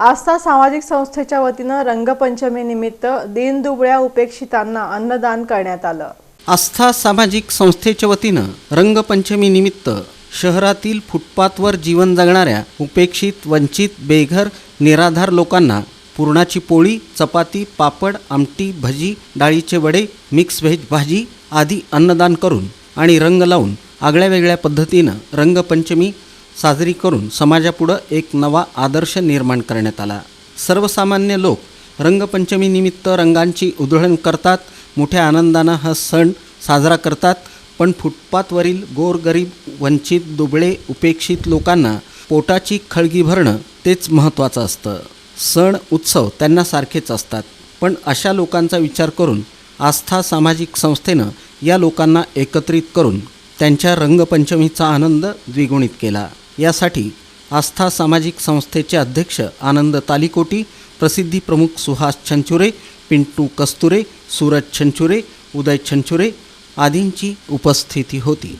आस्था सामाजिक संस्थेच्या वतीनं रंगपंचमीनिमित्त दीनदुबळ्या उपेक्षितांना अन्नदान करण्यात आलं. आस्था सामाजिक संस्थेच्या वतीनं रंगपंचमीनिमित्त शहरातील फुटपाथवर जीवन जगणाऱ्या उपेक्षित वंचित बेघर निराधार लोकांना पुरणाची पोळी चपाती पापड आमटी भजी डाळीचे वडे मिक्स व्हेज भाजी आदी अन्नदान करून आणि रंग लावून आगळ्या वेगळ्या पद्धतीनं रंगपंचमी साजरी करून समाजापुढं एक नवा आदर्श निर्माण करण्यात आला. सर्वसामान्य लोक रंगपंचमीनिमित्त रंगांची उधळण करतात मोठ्या आनंदानं हा सण साजरा करतात पण फुटपाथवरील गोरगरीब वंचित दुबळे उपेक्षित लोकांना पोटाची खळगी भरणं तेच महत्त्वाचं असतं. सण उत्सव त्यांना सारखेच असतात. पण अशा लोकांचा विचार करून आस्था सामाजिक संस्थेनं या लोकांना एकत्रित करून त्यांच्या रंगपंचमीचा आनंद द्विगुणित केला. यासाठी आस्था सामाजिक संस्थेचे अध्यक्ष आनंद तालिकोटी प्रसिद्धी प्रमुख सुहास छंचुरे पिंटू कस्तुरे सूरज छंचुरे उदय छंचुरे आदींची उपस्थिती होती.